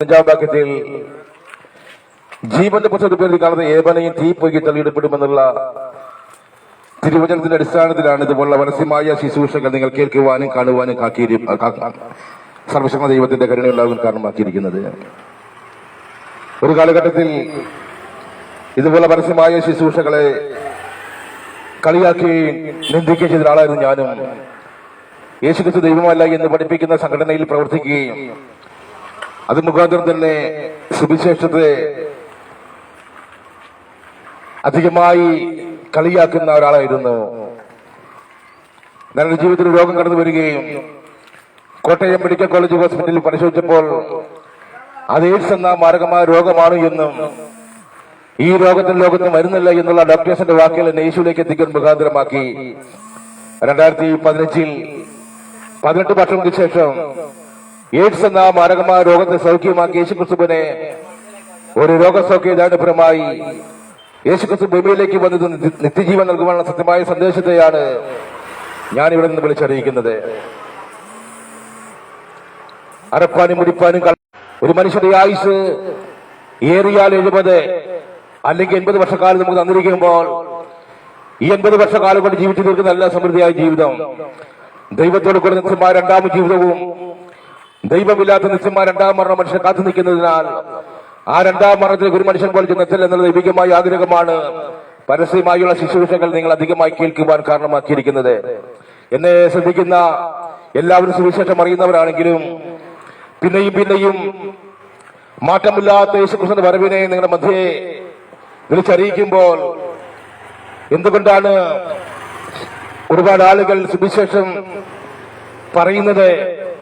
അഞ്ചാം വാക്യത്തിൽ ജീവന്റെ പുസ്തകത്തിൽ കാണുന്ന ഏവനെയും തീ പൊയ്ക്ക് തള്ളിയിടപ്പെടുമെന്നുള്ള തിരുവചനത്തിന്റെ അടിസ്ഥാനത്തിലാണ് ഇതുപോലുള്ള മനസ്സിമായ ശുശ്രൂഷകൾ നിങ്ങൾ കേൾക്കുവാനും കാണുവാനും കാക്കിയിരി സർവശക്ത ദൈവത്തിന്റെ കരുണയുണ്ടാകാൻ കാരണമാക്കിയിരിക്കുന്നത്. ഒരു കാലഘട്ടത്തിൽ ഇതുപോലെ പരസ്യമായ ശുശ്രൂഷകളെ കളിയാക്കുകയും നിന്ദിക്കുകയും ചെയ്ത ആളായിരുന്നു ഞാനും. യേശുക്രിസ്തു ദൈവമല്ല എന്ന് പഠിപ്പിക്കുന്ന സംഘടനയിൽ പ്രവർത്തിക്കുകയും അത് മുഖാന്തരം തന്നെ സുവിശേഷത്തെ അധികമായി കളിയാക്കുന്ന ഒരാളായിരുന്നു. ഞാൻ ജീവിതത്തിൽ രോഗം കടന്നു വരികയും കോട്ടയം മെഡിക്കൽ കോളേജ് ഹോസ്പിറ്റലിൽ പരിശോധിച്ചപ്പോൾ അത് എയ്ഡ്സ് എന്ന മാരകമായ രോഗമാണ് എന്നും ഈ രോഗത്തിന് ലോകത്ത് മരുന്നില്ല എന്നുള്ള ഡോക്ടേഴ്സിന്റെ വാക്കുകൾ എന്നെ യേശുവിലേക്ക് എത്തിക്കാൻ മുഖാന്തരമാക്കി. രണ്ടായിരത്തി പതിനഞ്ചിൽ പതിനെട്ട് വർഷങ്ങൾക്ക് ശേഷം എയ്ഡ്സ് എന്ന മാരകമായ രോഗത്തെ സൗഖ്യമാക്കി യേശുക്രിസ്തുവിനെ ഒരു രോഗസൗഖ്യദാനപരമായി യേശുക്രിസ്തു ഭൂമിയിലേക്ക് വന്നത് നിത്യ- നിത്യജീവൻ നൽകുവാനുള്ള സത്യമായ സന്ദേശത്തെയാണ് ഞാൻ ഇവിടെ നിന്ന് വിളിച്ചറിയിക്കുന്നത്. അരപ്പാനും മുടിപ്പാനും ഒരു മനുഷ്യന്റെ ആയുസ് ഏറിയാൽ എഴുപത് അല്ലെങ്കിൽ എൺപത് വർഷക്കാലം നമുക്ക് തന്നിരിക്കുമ്പോൾ ഈ എൺപത് വർഷക്കാലം കൊണ്ട് ജീവിച്ചു തീർക്കുന്ന നല്ല സമൃദ്ധിയായ ജീവിതം. ദൈവത്തോട് കൂടെ നിത്യമായ രണ്ടാം ജീവിതവും ദൈവമില്ലാത്ത നിത്യമായ രണ്ടാം മരണം മനുഷ്യൻ കാത്തു നിൽക്കുന്നതിനാൽ ആ രണ്ടാം മരണത്തിൽ ഒരു മനുഷ്യൻ പോലെ ചെന്നെത്തൽ എന്നുള്ള ദൈവികമായ ആഗ്രഹമാണ് പരസ്യമായുള്ള ശുശ്രൂഷകൾ നിങ്ങൾ അധികമായി കേൾക്കുവാൻ കാരണമാക്കിയിരിക്കുന്നത്. എന്നെ ശ്രദ്ധിക്കുന്ന എല്ലാവരും സുവിശേഷം അറിയുന്നവരാണെങ്കിലും പിന്നെയും പിന്നെയും മാറ്റമില്ലാത്ത യേശുക്രിസ്തുവിന്റെ വരവിനെ നിങ്ങളുടെ മധ്യേ വിളിച്ചറിയിക്കുമ്പോൾ എന്തുകൊണ്ടാണ് ഒരുപാട് ആളുകൾ സുവിശേഷം പറയുന്നത്?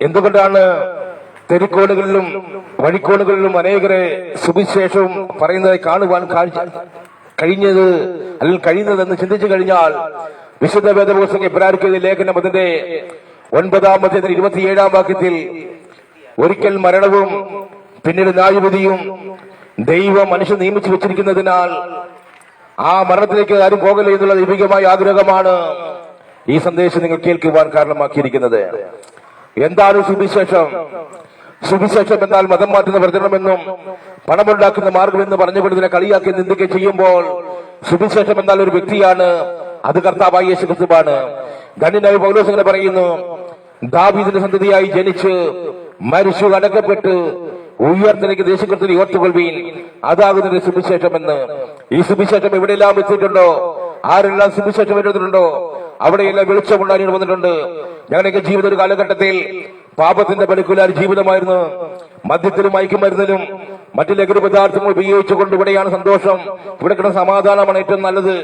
എന്തുകൊണ്ടാണ് തെരുക്കോടുകളിലും വഴിക്കോടുകളിലും അനേകരെ സുവിശേഷവും പറയുന്നത് കാണുവാൻ കഴിഞ്ഞത് അല്ലെങ്കിൽ കഴിയുന്നതെന്ന് ചിന്തിച്ചു കഴിഞ്ഞാൽ വിശുദ്ധ വേദപുസ്തകം ഇബ്രാഹിം ലേഖനം അതിന്റെ ഒൻപതാമത്തെ ഇരുപത്തിയേഴാം വാക്യത്തിൽ ഒരിക്കൽ മരണവും പിന്നീട് ന്യായവിധിയും ദൈവം മനുഷ്യൻ നിയമിച്ചു വെച്ചിരിക്കുന്നതിനാൽ ആ മരണത്തിലേക്ക് ആരും പോകല്ലേ എന്നുള്ള ദൈവികമായ ആഗ്രഹമാണ് ഈ സന്ദേശം നിങ്ങൾ കേൾക്കുവാൻ കാരണമാക്കിയിരിക്കുന്നത്. എന്താണ് സുവിശേഷം? സുവിശേഷം എന്നാൽ മതം മാറ്റുന്ന പ്രചരണമെന്നും പണമുണ്ടാക്കുന്ന മാർഗമെന്ന് പറഞ്ഞുകൊണ്ട് ഇതിനെ കളിയാക്കി നിന്ദിക്കുകയും ചെയ്യുമ്പോൾ സുവിശേഷം എന്നാൽ ഒരു വ്യക്തിയാണ്. അത് കർത്താവായ യേശു ക്രിസ്തുവാണ് ധന്യനായ പറയുന്നു ദാവീദിന്റെ സന്തതിയായി ജനിച്ച് മരിച്ചു അടക്കപ്പെട്ട് ഉയർന്നിലേക്ക് ദേശീയ ഓർത്തുകൊള്ളുവീൻ. അതാകുന്ന സുവിശേഷം സുവിശേഷമെന്ന്. ഈ സുവിശേഷം എവിടെയെല്ലാം എത്തിയിട്ടുണ്ടോ ആരെല്ലാം സുവിശേഷം എഴുതുന്നുണ്ടോ? അവിടെയെല്ലാം വെളിച്ചമുണ്ടായി വന്നിട്ടുണ്ട് ഞങ്ങളുടെയൊക്കെ ജീവിത ഒരു കാലഘട്ടത്തിൽ പാപത്തിന്റെ പലിക്കുലാർ ജീവിതമായിരുന്നു. മദ്യത്തിലും മയക്കുമരുന്നിലും മറ്റു ലഘു പദാർത്ഥങ്ങൾ ഉപയോഗിച്ചുകൊണ്ട് ഇവിടെയാണ് സന്തോഷം. ഇവിടെ കിടന്ന സമാധാനമാണ് ഏറ്റവും നല്ലത്.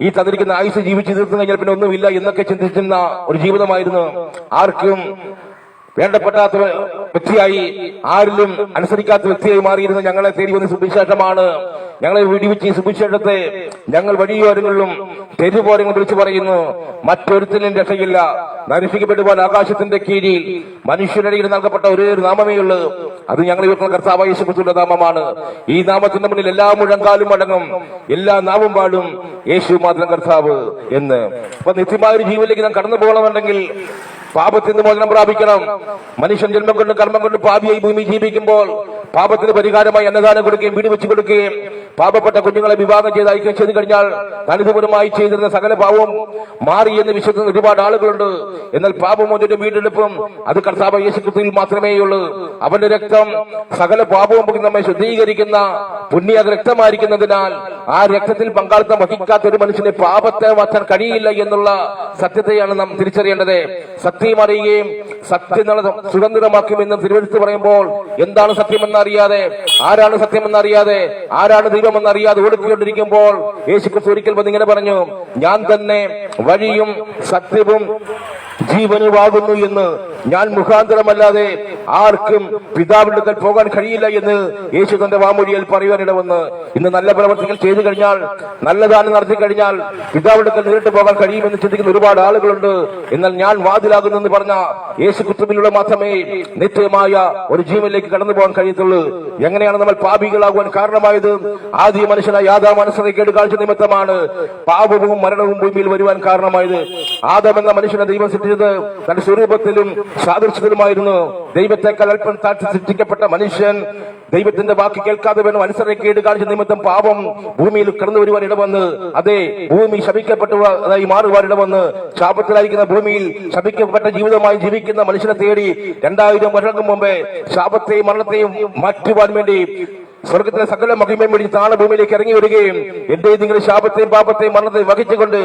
ഈ തന്നിരിക്കുന്ന ആയുസ് ജീവിച്ചു തീർത്തു കഴിഞ്ഞാൽ പിന്നെ ഒന്നുമില്ല എന്നൊക്കെ ചിന്തിച്ചിരുന്ന ഒരു ജീവിതമായിരുന്നു. ആർക്കും വേണ്ടപ്പെടാത്ത വ്യക്തിയായി ആരിലും അനുസരിക്കാത്ത വ്യക്തിയായി മാറിയിരുന്ന ഞങ്ങളെ തേടി വന്ന സുവിശേഷമാണ് ഞങ്ങളെ വിടിവിച്ച് സുവിശേഷത്തെ ഞങ്ങൾ വഴിയോരങ്ങളിലും തെരുവോരങ്ങളും വിളിച്ചു പറയുന്നു മറ്റൊരുത്തിനും രക്ഷയില്ല നരിഷിക്കപ്പെടുവാൻ ആകാശത്തിന്റെ കീഴിൽ മനുഷ്യരുടെ നൽകപ്പെട്ട ഒരേ ഒരു നാമമേ ഉള്ളൂ. അത് ഞങ്ങൾ ഇവർക്കുള്ള യേശുക്രിസ്തുവിന്റെ നാമമാണ്. ഈ നാമത്തിന്റെ മുന്നിൽ എല്ലാ മുഴങ്കാലും അടങ്ങും എല്ലാ നാവും പാടും യേശു മാത്രം കർത്താവ് എന്ന്. അപ്പൊ നിത്യമായ ഒരു ജീവനിലേക്ക് നാം കടന്നു പോകണമെന്നുണ്ടെങ്കിൽ പാപത്തിൽ മോചനം പ്രാപിക്കണം. മനുഷ്യൻ ജന്മം കൊണ്ട് കർമ്മം കൊണ്ട് പാപിയായി ഭൂമി ജീവിക്കുമ്പോൾ പാപത്തിന് പരിഹാരമായി അന്നദാനം കൊടുക്കുകയും വീട് വെച്ച് കൊടുക്കുകയും പാപപ്പെട്ട കുഞ്ഞുങ്ങളെ വിവാഹം ചെയ്ത് അയക്കുകയും ചെയ്തു കഴിഞ്ഞാൽ തനിതുപരമായി ചെയ്തിരുന്ന സകല പാവവും മാറി എന്ന് വിശ്വസിക്കുന്ന ഒരുപാട് ആളുകളുണ്ട്. എന്നാൽ പാപമോചന്റെ വീണ്ടെടുപ്പും അത് കർത്താവ് യേശുക്രിസ്തുവിൽ മാത്രമേ ഉള്ളൂ അവന്റെ രക്തം സകല പാപവും നമ്മെ ശുദ്ധീകരിക്കുന്ന പുണ്യ രക്തമായിരിക്കുന്നതിനാൽ ആ രക്തത്തിൽ പങ്കാളിത്തം വഹിക്കാത്ത ഒരു മനുഷ്യനെ പാപത്തെ മാറ്റാൻ കഴിയില്ല എന്നുള്ള സത്യത്തെയാണ് നാം തിരിച്ചറിയേണ്ടത്. സത്യം അറിയുകയും സത്യം സുഗന്ധിതമാക്കുമെന്ന് തിരുവഴുത്ത് പറയുമ്പോൾ എന്താണ് സത്യമെന്നറിയാതെ ആരാണ് സത്യമെന്ന് അറിയാതെ ആരാണ് ദൈവമെന്ന് അറിയാതെ ഓടിക്കൊണ്ടിരിക്കുമ്പോൾ യേശു ക്രിസ്തു ഒരിക്കൽ വന്ന് ഇങ്ങനെ പറഞ്ഞു ഞാൻ തന്നെ വഴിയും സത്യവും ജീവനുമാകുന്നു എന്ന് ഞാൻ മുഖാന്തരമല്ലാതെ ആർക്കും പിതാവിന്റെ അടുക്കൽ പോകാൻ കഴിയില്ല എന്ന് യേശു തന്റെ വാമൊഴിയിൽ പറയുവാനിടവന്ന് ഇന്ന് നല്ല പ്രവർത്തികൾ ചെയ്തു കഴിഞ്ഞാൽ നല്ല ദാനം നടത്തി കഴിഞ്ഞാൽ പിതാവിന്റെ അടുക്കൽ നേരിട്ട് പോകാൻ കഴിയുമെന്ന് ചിന്തിക്കുന്ന ഒരുപാട് ആളുകളുണ്ട്. എന്നാൽ ഞാൻ വാതിലാകുന്നു എന്ന് പറഞ്ഞ യേശു കുത്തുമിലൂടെ മാത്രമേ നിത്യമായ ഒരു ജീവനിലേക്ക് കടന്നു പോകാൻ കഴിയത്തുള്ളൂ. എങ്ങനെയാണ് നമ്മൾ പാപികളാകുവാൻ കാരണമായത്? ആദ്യ മനുഷ്യനായ യാഥാ മനസ്സിനെ കേടുകാഴ്ച നിമിത്തമാണ് പാപവും മരണവും ഭൂമിയിൽ വരുവാൻ കാരണമായത്. ആദം എന്ന മനുഷ്യനെ ദൈവം സൃഷ്ടിച്ചത് തന്റെ സ്വരൂപത്തിലും സാദൃശ്യത്തിലുമായിരുന്നു. ദൈവത്തെ അല്പം താഴ്ച സൃഷ്ടിക്കപ്പെട്ട മനുഷ്യൻ ദൈവത്തിന്റെ വാക്ക് കേൾക്കാതെ വേണം അനുസരണക്കേട് കാണിച്ച നിമിത്തം പാപം ഭൂമിയിൽ കടന്നു വരുവാൻ ഇടവന്ന് അതെ ഭൂമി ശപിക്കപ്പെട്ടതായി മാറുവാൻ ഇടവന്ന് ശാപത്തിലായിരിക്കുന്ന ഭൂമിയിൽ ശപിക്കപ്പെട്ട ജീവിതമായി ജീവിക്കുന്ന മനുഷ്യനെ തേടി രണ്ടായിരം വർഷങ്ങൾക്ക് മുമ്പേ ശാപത്തെയും മരണത്തെയും മാറ്റുവാൻ വേണ്ടി സ്വർഗത്തിലെ സകല മഹിമയും വേണ്ടി താണ ഭൂമിയിലേക്ക് ഇറങ്ങി വരികയും എന്റെ നിങ്ങളുടെ ശാപത്തെയും പാപത്തെയും മരണത്തെയും വഹിച്ചുകൊണ്ട്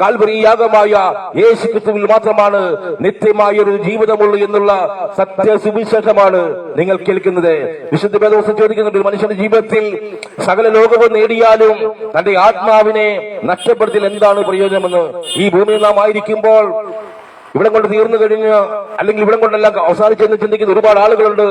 കാൽവരി യാഗമായ യേശു ക്രിസ്തുവിൽ മാത്രമാണ് നിത്യമായ ഒരു ജീവിതമുള്ളൂ എന്നുള്ള സത്യ സുവിശേഷമാണ് നിങ്ങൾ കേൾക്കുന്നത്. വിശുദ്ധ വേദോസം ചോദിക്കുന്നുണ്ട് മനുഷ്യന്റെ ജീവിതത്തിൽ സകല ലോകവും നേടിയാലും തന്റെ ആത്മാവിനെ നഷ്ടപ്പെടുത്തിൽ എന്താണ് പ്രയോജനമെന്ന്? ഈ ഭൂമിയിൽ നാം ആയിരിക്കുമ്പോൾ ഇവിടെ കൊണ്ട് തീർന്നു കഴിഞ്ഞ് അല്ലെങ്കിൽ ഇവിടെ കൊണ്ടെല്ലാം അവസാനിച്ചെന്ന് ചിന്തിക്കുന്ന ഒരുപാട് ആളുകളുണ്ട്.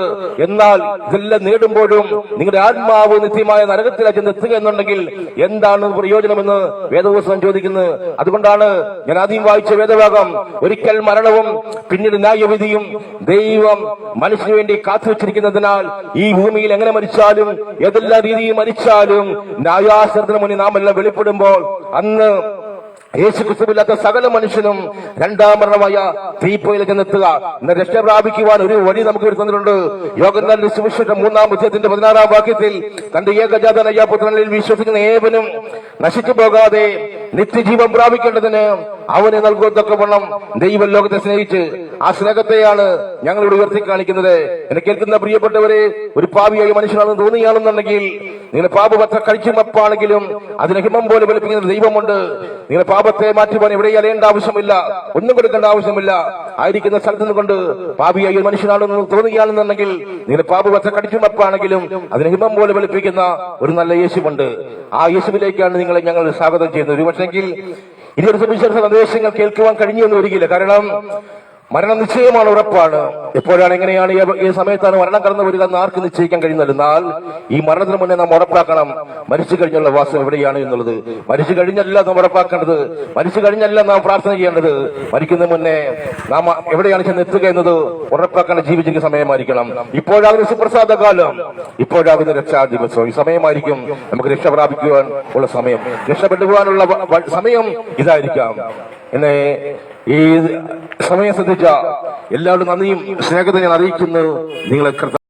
എന്നാൽ ഇതെല്ലാം നേടുമ്പോഴും നിങ്ങളുടെ ആത്മാവ് നിത്യമായ നരകത്തിലാണ് ചെന്ന് എത്തുക എന്നുണ്ടെങ്കിൽ എന്താണ് പ്രയോജനമെന്ന് വേദപുസ്തകം ചോദിക്കുന്നത് അതുകൊണ്ടാണ് ഞാൻ ആദ്യം വായിച്ച വേദഭാഗം ഒരിക്കൽ മരണവും പിന്നീട് ന്യായവിധിയും ദൈവം മനുഷ്യന് വേണ്ടി കാത്തു വെച്ചിരിക്കുന്നതിനാൽ ഈ ഭൂമിയിൽ എങ്ങനെ മരിച്ചാലും ഏതെല്ലാ രീതിയിൽ മരിച്ചാലും ന്യായാസനത്തിന് മുന്നിൽ നാം എല്ലാം വെളിപ്പെടുമ്പോൾ അന്ന് യേശു ക്രിസ്തുവില്ലാത്ത സകല മനുഷ്യനും രണ്ടാം മരണമായ തീപ്പൊയിലേക്ക് ചെന്നെത്തുക. എന്ന രക്ഷ പ്രാപിക്കുവാൻ ഒരു വഴി നമുക്ക് വരുത്തുന്നുണ്ട് തന്നിട്ടുണ്ട്. സുവിശേഷം മൂന്നാം വിജയത്തിന്റെ പതിനാറാം വാക്യത്തിൽ തന്റെ ഏകജാതനയ്യ പുത്രനിൽ വിശ്വസിക്കുന്ന ഏവനും നശിച്ചു പോകാതെ നിത്യജീവൻ പ്രാപിക്കേണ്ടതിന് അവന് നൽകുന്നതൊക്കെ വണ്ണം ദൈവം ലോകത്തെ സ്നേഹിച്ച് ആ സ്നേഹത്തെയാണ് ഞങ്ങളിവിടെ ഉയർത്തി കാണിക്കുന്നത്. എന്നെ കേൾക്കുന്ന പ്രിയപ്പെട്ടവരെ ഒരു പാവിയായി മനുഷ്യനാണെന്ന് തോന്നിയാണെന്നുണ്ടെങ്കിൽ നിങ്ങളുടെ പാപപത്ര കഴിച്ചുമപ്പാണെങ്കിലും അതിന് ഹിമം പോലെ വലിപ്പിക്കുന്ന ദൈവമുണ്ട്. നിങ്ങളുടെ പാപത്തെ മാറ്റുവാൻ എവിടെ അലയേണ്ട ആവശ്യമില്ല ഒന്നും കൊടുക്കേണ്ട ആവശ്യമില്ല. ആയിരിക്കുന്ന സ്ഥലത്ത് നിന്നുകൊണ്ട് പാപിയായി ഒരു മനുഷ്യനാണെന്ന് തോന്നുകയാണെന്നുണ്ടെങ്കിൽ നിങ്ങളുടെ പാപപത്ര കടിച്ചുമപ്പാണെങ്കിലും അതിന് ഹിമം പോലെ വെളുപ്പിക്കുന്ന ഒരു നല്ല യേശുവുണ്ട്. ആ യേശുവിലേക്കാണ് നിങ്ങളെ ഞങ്ങൾ സ്വാഗതം ചെയ്യുന്നത്. ഒരു പക്ഷെങ്കിൽ ഇനി സംബന്ധിച്ച സന്ദേശങ്ങൾ കേൾക്കുവാൻ കഴിഞ്ഞു എന്ന് വരികയില്ല. കാരണം മരണം നിശ്ചയമാണ് ഉറപ്പാണ്. എപ്പോഴാണ് എങ്ങനെയാണ് ഈ- സമയത്താണ് മരണം കടന്നു വരിക എന്ന് ആർക്ക് നിശ്ചയിക്കാൻ കഴിയുന്നത് എന്നാൽ ഈ മരണത്തിന് മുന്നേ നാം ഉറപ്പാക്കണം. മരിച്ചു കഴിഞ്ഞുള്ള വാസം എവിടെയാണ് എന്നുള്ളത്. മരിച്ചു കഴിഞ്ഞല്ല നാം ഉറപ്പാക്കേണ്ടത്. മരിച്ചു കഴിഞ്ഞല്ല നാം പ്രാർത്ഥന ചെയ്യേണ്ടത്. മരിക്കുന്നതിന് മുന്നേ നാം എവിടെയാണ് ചെന്ന് എത്തുക എന്നത് ഉറപ്പാക്കേണ്ട ജീവിച്ചിരിക്കുന്ന സമയമായിരിക്കണം. ഇപ്പോഴാകുന്ന സുപ്രസാദ കാലം. ഇപ്പോഴാകുന്ന രക്ഷാ ദിവസം. ഈ സമയമായിരിക്കും നമുക്ക് രക്ഷ പ്രാപിക്കുവാൻ ഉള്ള സമയം. വ- സമയം ഇതായിരിക്കാം. എന്നെ ഈ സമയം ശ്രദ്ധിച്ച? എല്ലാവരും നന്ദിയും സ്നേഹത്തെ ഞാൻ അറിയിക്കുന്നു. നിങ്ങളെ